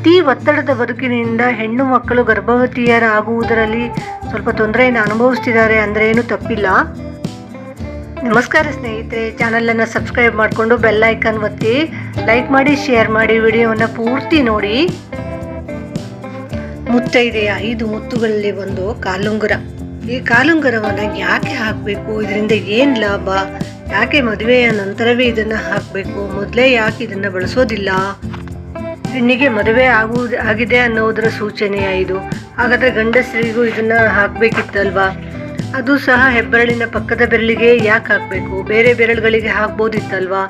ಅತಿ ಒತ್ತಡದ ಬದುಕಿನಿಂದ ಹೆಣ್ಣು ಮಕ್ಕಳು ಗರ್ಭವತಿಯರಾಗುವುದರಲ್ಲಿ ಸ್ವಲ್ಪ ತೊಂದರೆಯನ್ನು ಅನುಭವಿಸ್ತಿದ್ದಾರೆ ಅಂದರೆ ಏನು ತಪ್ಪಿಲ್ಲ. ನಮಸ್ಕಾರ ಸ್ನೇಹಿತರೆ, ಚಾನಲನ್ನು ಸಬ್ಸ್ಕ್ರೈಬ್ ಮಾಡಿಕೊಂಡು ಬೆಲ್ ಐಕನ್ ಒತ್ತಿ, ಲೈಕ್ ಮಾಡಿ, ಶೇರ್ ಮಾಡಿ, ವಿಡಿಯೋವನ್ನು ಪೂರ್ತಿ ನೋಡಿ. ಮುತ್ತೈದೆಯ ಐದು ಮುತ್ತುಗಳಲ್ಲಿ ಒಂದು ಕಾಲುಂಗುರ. ಈ ಕಾಲುಂಗುರವನ್ನು ಯಾಕೆ ಹಾಕಬೇಕು? ಇದರಿಂದ ಏನು ಲಾಭ? ಯಾಕೆ ಮದುವೆಯ ನಂತರವೇ ಇದನ್ನು ಹಾಕಬೇಕು? ಮೊದಲೇ ಯಾಕೆ ಇದನ್ನು ಬಳಸೋದಿಲ್ಲ? ಹೆಣ್ಣಿಗೆ ಮದುವೆ ಆಗುವುದು ಆಗಿದೆ ಅನ್ನೋದರ ಸೂಚನೆಯ ಇದು. ಹಾಗಾದರೆ ಗಂಡಸರಿಗೂ ಇದನ್ನು ಹಾಕಬೇಕಿತ್ತಲ್ವಾ? ಅದು ಸಹ ಹೆಬ್ಬೆರಳಿನ ಪಕ್ಕದ ಬೆರಳಿಗೆ ಯಾಕೆ ಹಾಕಬೇಕು? ಬೇರೆ ಬೆರಳುಗಳಿಗೆ ಹಾಕ್ಬೋದಿತ್ತಲ್ವಾ?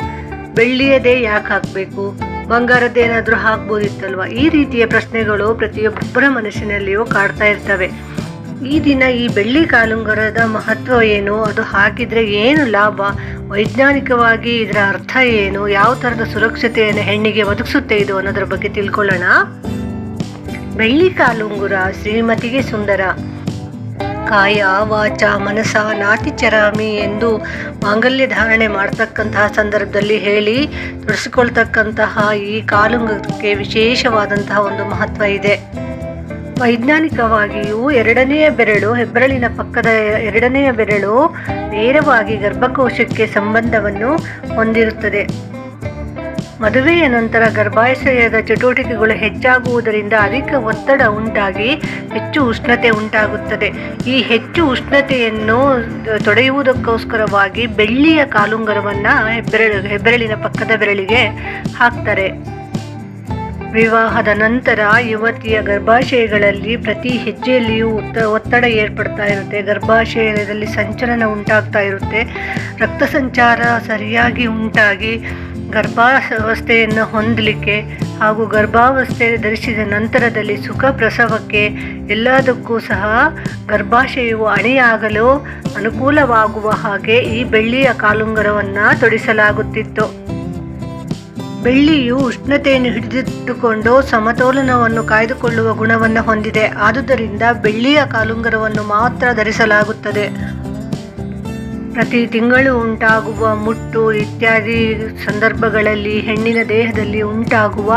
ಬೆಳ್ಳಿಯದೇ ಯಾಕೆ ಹಾಕಬೇಕು? ಬಂಗಾರದ್ದೇನಾದರೂ ಹಾಕ್ಬೋದಿತ್ತಲ್ವಾ? ಈ ರೀತಿಯ ಪ್ರಶ್ನೆಗಳು ಪ್ರತಿಯೊಬ್ಬರ ಮನಸ್ಸಿನಲ್ಲಿಯೂ ಕಾಡ್ತಾ ಇರ್ತವೆ. ಈ ದಿನ ಈ ಬೆಳ್ಳಿ ಕಾಲುಂಗರದ ಮಹತ್ವ ಏನು? ಅದು ಹಾಕಿದರೆ ಏನು ಲಾಭ? ವೈಜ್ಞಾನಿಕವಾಗಿ ಇದರ ಅರ್ಥ ಏನು? ಯಾವ ಥರದ ಸುರಕ್ಷತೆಯನ್ನು ಹೆಣ್ಣಿಗೆ ಒದಗಿಸುತ್ತೆ ಇದು ಅನ್ನೋದ್ರ ಬಗ್ಗೆ ತಿಳ್ಕೊಳ್ಳೋಣ. ಬೆಳ್ಳಿ ಕಾಲುಂಗುರ ಶ್ರೀಮತಿಗೆ ಸುಂದರ. ಕಾಯ, ವಾಚ, ಮನಸ ನಾತಿ ಚರಾಮಿ ಎಂದು ಮಾಂಗಲ್ಯ ಧಾರಣೆ ಮಾಡ್ತಕ್ಕಂತಹ ಸಂದರ್ಭದಲ್ಲಿ ಹೇಳಿ ತೊಡಸಿಕೊಳ್ತಕ್ಕಂತಹ ಈ ಕಾಲುಂಗಕ್ಕೆ ವಿಶೇಷವಾದಂತಹ ಒಂದು ಮಹತ್ವ ಇದೆ. ವೈಜ್ಞಾನಿಕವಾಗಿಯೂ ಎರಡನೆಯ ಬೆರಳು, ಹೆಬ್ಬೆರಳಿನ ಪಕ್ಕದ ಎರಡನೆಯ ಬೆರಳು ನೇರವಾಗಿ ಗರ್ಭಕೋಶಕ್ಕೆ ಸಂಬಂಧವನ್ನು ಹೊಂದಿರುತ್ತದೆ. ಮದುವೆಯ ನಂತರ ಗರ್ಭಾಶಯದ ಚಟುವಟಿಕೆಗಳು ಹೆಚ್ಚಾಗುವುದರಿಂದ ಅಧಿಕ ಒತ್ತಡ ಉಂಟಾಗಿ ಹೆಚ್ಚು ಉಷ್ಣತೆ ಉಂಟಾಗುತ್ತದೆ. ಈ ಹೆಚ್ಚು ಉಷ್ಣತೆಯನ್ನು ತೊಡೆಯುವುದಕ್ಕೋಸ್ಕರವಾಗಿ ಬೆಳ್ಳಿಯ ಕಾಲುಂಗರವನ್ನು ಹೆಬ್ಬೆರಳು, ಹೆಬ್ಬೆರಳಿನ ಪಕ್ಕದ ಬೆರಳಿಗೆ ಹಾಕ್ತಾರೆ. ವಿವಾಹದ ನಂತರ ಯುವತಿಯ ಗರ್ಭಾಶಯಗಳಲ್ಲಿ ಪ್ರತಿ ಹೆಜ್ಜೆಯಲ್ಲಿಯೂ ಒತ್ತ ಒತ್ತಡ ಏರ್ಪಡ್ತಾ ಇರುತ್ತೆ. ಗರ್ಭಾಶಯದಲ್ಲಿ ಸಂಚಲನ ಉಂಟಾಗ್ತಾ ಇರುತ್ತೆ. ರಕ್ತ ಸಂಚಾರ ಸರಿಯಾಗಿ ಉಂಟಾಗಿ ಗರ್ಭಾವಸ್ಥೆಯನ್ನು ಹೊಂದಲಿಕ್ಕೆ ಹಾಗೂ ಗರ್ಭಾವಸ್ಥೆ ಧರಿಸಿದ ನಂತರದಲ್ಲಿ ಸುಖ ಪ್ರಸವಕ್ಕೆ ಎಲ್ಲದಕ್ಕೂ ಸಹ ಗರ್ಭಾಶಯವು ಅಣಿಯಾಗಲು ಅನುಕೂಲವಾಗುವ ಹಾಗೆ ಈ ಬೆಳ್ಳಿಯ ಕಾಲುಂಗರವನ್ನು ತೊಡಿಸಲಾಗುತ್ತಿತ್ತು. ಬೆಳ್ಳಿಯು ಉಷ್ಣತೆಯನ್ನು ಹಿಡಿದಿಟ್ಟುಕೊಂಡು ಸಮತೋಲನವನ್ನು ಕಾಯ್ದುಕೊಳ್ಳುವ ಗುಣವನ್ನು ಹೊಂದಿದೆ. ಆದುದರಿಂದ ಬೆಳ್ಳಿಯ ಕಾಲುಂಗರವನ್ನು ಮಾತ್ರ ಧರಿಸಲಾಗುತ್ತದೆ. ಪ್ರತಿ ತಿಂಗಳು ಉಂಟಾಗುವ ಮುಟ್ಟು ಇತ್ಯಾದಿ ಸಂದರ್ಭಗಳಲ್ಲಿ ಹೆಣ್ಣಿನ ದೇಹದಲ್ಲಿ ಉಂಟಾಗುವ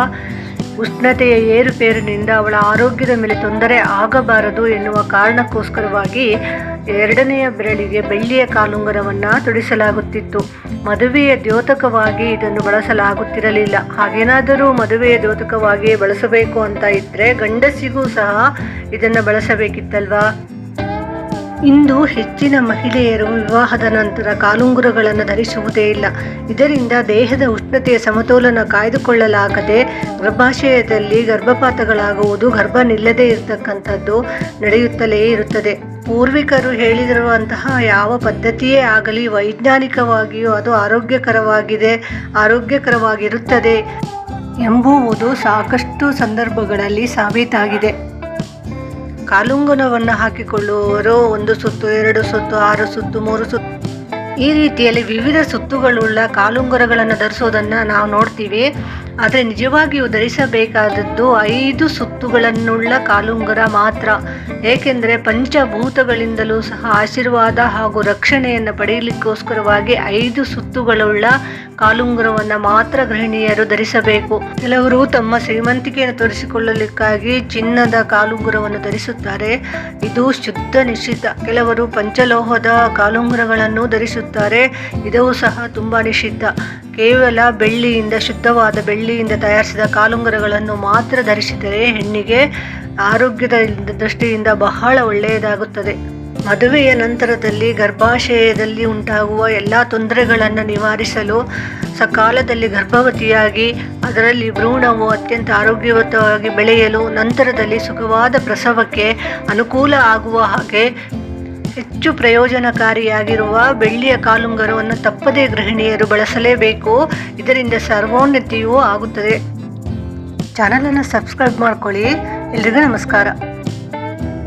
ಉಷ್ಣತೆಯ ಏರುಪೇರಿನಿಂದ ಅವಳ ಆರೋಗ್ಯದ ಮೇಲೆ ತೊಂದರೆ ಆಗಬಾರದು ಎನ್ನುವ ಕಾರಣಕ್ಕೋಸ್ಕರವಾಗಿ ಎರಡನೆಯ ಬೆರಳಿಗೆ ಬೆಳ್ಳಿಯ ಕಾಲುಂಗರವನ್ನು ತೊಡಿಸಲಾಗುತ್ತಿತ್ತು. ಮದುವೆಯ ದ್ಯೋತಕವಾಗಿ ಇದನ್ನು ಬಳಸಲಾಗುತ್ತಿರಲಿಲ್ಲ. ಹಾಗೇನಾದರೂ ಮದುವೆಯ ದ್ಯೋತಕವಾಗಿ ಬಳಸಬೇಕು ಅಂತ ಇದ್ದರೆ ಗಂಡಸಿಗೂ ಸಹ ಇದನ್ನು ಬಳಸಬೇಕಿತ್ತಲ್ವಾ? ಇಂದು ಹೆಚ್ಚಿನ ಮಹಿಳೆಯರು ವಿವಾಹದ ನಂತರ ಕಾಲುಂಗುರಗಳನ್ನು ಧರಿಸುವುದೇ ಇಲ್ಲ. ಇದರಿಂದ ದೇಹದ ಉಷ್ಣತೆಯ ಸಮತೋಲನ ಕಾಯ್ದುಕೊಳ್ಳಲಾಗದೆ ಗರ್ಭಾಶಯದಲ್ಲಿ ಗರ್ಭಪಾತಗಳಾಗುವುದು ಗರ್ಭ ನಿಲ್ಲದೇ ಇರತಕ್ಕಂಥದ್ದು ನಡೆಯುತ್ತಲೇ ಇರುತ್ತದೆ. ಪೂರ್ವಿಕರು ಹೇಳಿದಿರುವಂತಹ ಯಾವ ಪದ್ಧತಿಯೇ ಆಗಲಿ ವೈಜ್ಞಾನಿಕವಾಗಿಯೂ ಅದು ಆರೋಗ್ಯಕರವಾಗಿದೆ, ಆರೋಗ್ಯಕರವಾಗಿರುತ್ತದೆ ಎಂಬುವುದು ಸಾಕಷ್ಟು ಸಂದರ್ಭಗಳಲ್ಲಿ ಸಾಬೀತಾಗಿದೆ. ಕಾಲುಂಗುರವನ್ನು ಹಾಕಿಕೊಳ್ಳುವವರು ಒಂದು ಸುತ್ತು, ಎರಡು ಸುತ್ತು, ಆರು ಸುತ್ತು, ಮೂರು ಸುತ್ತು. ಈ ರೀತಿಯಲ್ಲಿ ವಿವಿಧ ಸುತ್ತುಗಳುಳ್ಳ ಕಾಲುಂಗುರಗಳನ್ನು ಧರಿಸೋದನ್ನು ನಾವು ನೋಡ್ತೀವಿ. ಆದರೆ ನಿಜವಾಗಿಯೂ ಧರಿಸಬೇಕಾದದ್ದು ಐದು ಸುತ್ತುಗಳನ್ನುಳ್ಳ ಕಾಲುಂಗರ ಮಾತ್ರ. ಏಕೆಂದರೆ ಪಂಚಭೂತಗಳಿಂದಲೂ ಸಹ ಆಶೀರ್ವಾದ ಹಾಗೂ ರಕ್ಷಣೆಯನ್ನು ಪಡೆಯಲಿಕ್ಕೋಸ್ಕರವಾಗಿ ಐದು ಸುತ್ತುಗಳುಳ್ಳ ಕಾಲುಂಗುರವನ್ನು ಮಾತ್ರ ಗೃಹಿಣಿಯರು ಧರಿಸಬೇಕು. ಕೆಲವರು ತಮ್ಮ ಶ್ರೀಮಂತಿಕೆಯನ್ನು ತೋರಿಸಿಕೊಳ್ಳಲಿಕ್ಕಾಗಿ ಚಿನ್ನದ ಕಾಲುಂಗುರವನ್ನು ಧರಿಸುತ್ತಾರೆ. ಇದು ಶುದ್ಧ ನಿಷಿದ್ಧ ಕೆಲವರು ಪಂಚಲೋಹದ ಕಾಲುಂಗುರಗಳನ್ನು ಧರಿಸುತ್ತಾರೆ. ಇದು ಸಹ ತುಂಬ ನಿಷಿದ್ಧ. ಕೇವಲ ಬೆಳ್ಳಿಯಿಂದ, ಶುದ್ಧವಾದ ಬೆಳ್ಳಿಯಿಂದ ತಯಾರಿಸಿದ ಕಾಲುಂಗರಗಳನ್ನು ಮಾತ್ರ ಧರಿಸಿದರೆ ಹೆಣ್ಣಿಗೆ ಆರೋಗ್ಯದ ದೃಷ್ಟಿಯಿಂದ ಬಹಳ ಒಳ್ಳೆಯದಾಗುತ್ತದೆ. ಮದುವೆಯ ನಂತರದಲ್ಲಿ ಗರ್ಭಾಶಯದಲ್ಲಿ ಉಂಟಾಗುವ ಎಲ್ಲ ತೊಂದರೆಗಳನ್ನು ನಿವಾರಿಸಲು ಸಕಾಲದಲ್ಲಿ ಗರ್ಭವತಿಯಾಗಿ, ಅದರಲ್ಲಿ ಭ್ರೂಣವು ಅತ್ಯಂತ ಆರೋಗ್ಯಯುತವಾಗಿ ಬೆಳೆಯಲು ನಂತರದಲ್ಲಿ ಸುಖವಾದ ಪ್ರಸವಕ್ಕೆ ಅನುಕೂಲ ಆಗುವ ಹಾಗೆ ಹೆಚ್ಚು ಪ್ರಯೋಜನಕಾರಿಯಾಗಿರುವ ಬೆಳ್ಳಿಯ ಕಾಲುಂಗರವನ್ನು ತಪ್ಪದೇ ಗೃಹಿಣಿಯರು ಬಳಸಲೇಬೇಕು. ಇದರಿಂದ ಸರ್ವೋನ್ನತಿಯೂ ಆಗುತ್ತದೆ. ಚಾನಲನ್ನು ಸಬ್ಸ್ಕ್ರೈಬ್ ಮಾಡ್ಕೊಳ್ಳಿ. ಎಲ್ರಿಗೂ ನಮಸ್ಕಾರ.